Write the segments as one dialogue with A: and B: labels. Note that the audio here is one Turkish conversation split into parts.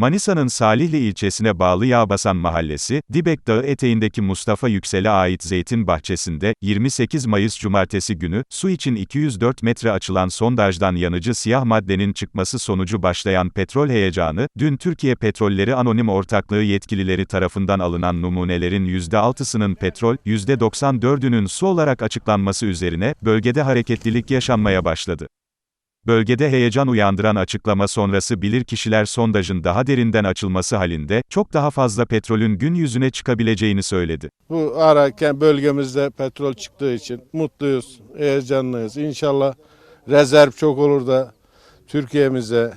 A: Manisa'nın Salihli ilçesine bağlı Yağbasan Mahallesi, Dibek Dağı eteğindeki Mustafa Yüksel'e ait zeytin bahçesinde, 28 Mayıs Cumartesi günü, su için 204 metre açılan sondajdan yanıcı siyah maddenin çıkması sonucu başlayan petrol heyecanı, dün Türkiye Petrolleri Anonim Ortaklığı yetkilileri tarafından alınan numunelerin %6'sının petrol, %94'ünün su olarak açıklanması üzerine, bölgede hareketlilik yaşanmaya başladı. Bölgede heyecan uyandıran açıklama sonrası bilirkişiler sondajın daha derinden açılması halinde, çok daha fazla petrolün gün yüzüne çıkabileceğini söyledi.
B: Bu ararken bölgemizde petrol çıktığı için mutluyuz, heyecanlıyız. İnşallah rezerv çok olur da Türkiye'mize,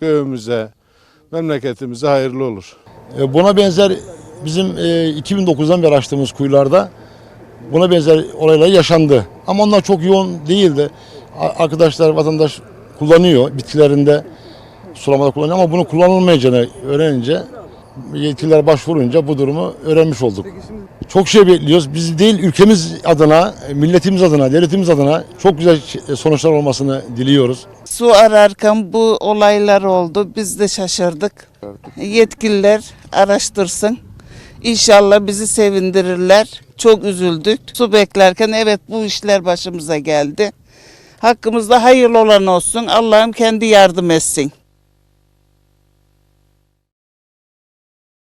B: köyümüze, memleketimize hayırlı olur.
C: E, Buna benzer bizim e, 2009'dan beri açtığımız kuyularda buna benzer olaylar yaşandı. Ama onlar çok yoğun değildi. Arkadaşlar, vatandaş kullanıyor bitkilerinde sulamada kullanıyor ama bunu kullanılmayacağını öğrenince yetkililer başvurunca bu durumu öğrenmiş olduk. Çok şey bekliyoruz. Biz değil ülkemiz adına, milletimiz adına, devletimiz adına çok güzel sonuçlar olmasını diliyoruz.
D: Su ararken bu olaylar oldu. Biz de şaşırdık. Yetkililer araştırsın. İnşallah bizi sevindirirler. Çok üzüldük. Su beklerken evet bu işler başımıza geldi. Hakkımızda hayırlı olan olsun. Allah'ım kendi yardım etsin.